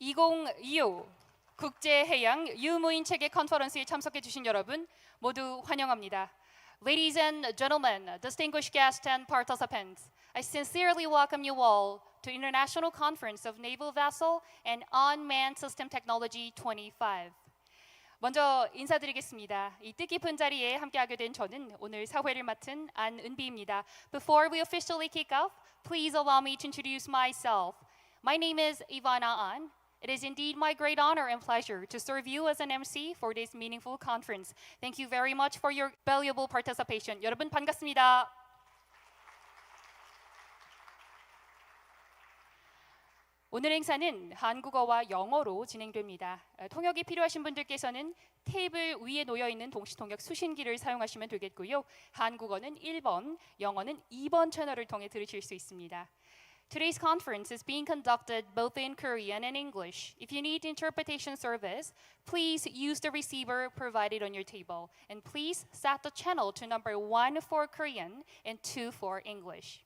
2025 국제해양 유무인 체계 컨퍼런스에 참석해 주신 여러분 모두 환영합니다. Ladies and gentlemen, distinguished guests and participants, I sincerely welcome you all to International Conference of Naval Vessel and Unmanned System Technology 25. 먼저 인사드리겠습니다. 이 뜻깊은 자리에 함께하게 된 저는 오늘 사회를 맡은 안은비입니다. Before we officially kick off, please allow me to introduce myself. My name is Ivana An. It is indeed my great honor and pleasure to serve you as an MC for this meaningful conference. Thank you very much for your valuable participation. 여러분 반갑습니다. 오늘 행사는 한국어와 영어로 진행됩니다. 어, 통역이 필요하신 분들께서는 테이블 위에 놓여 있는 동시통역 수신기를 사용하시면 되겠고요. 한국어는 1번, 영어는 2번 채널을 통해 들으실 수 있습니다. Today's conference is being conducted both in Korean and English. If you need interpretation service, please use the receiver provided on your table and please set the channel to number 1 for Korean and 2 for English.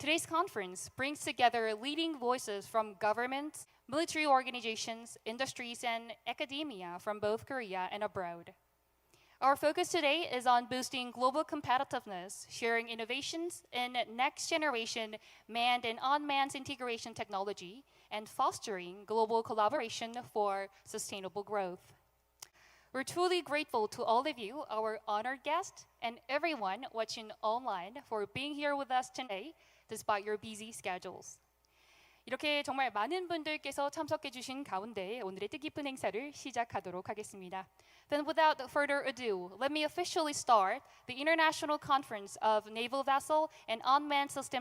Today's conference brings together leading voices from governments, military organizations, industries, and academia from both Korea and abroad. Our focus today is on boosting global competitiveness, sharing innovations in next generation manned and unmanned integration technology, and fostering global collaboration for sustainable growth. We're truly grateful to all of you, our honored guests, and everyone watching online for being here with us today despite your busy schedules. 이렇게 정말 많은 분들께서 참석해 주신 가운데 오늘의 뜻깊은 행사를 시작하도록 하겠습니다. Then without further ado, let me officially start the International Conference of Naval Vessel and Unmanned System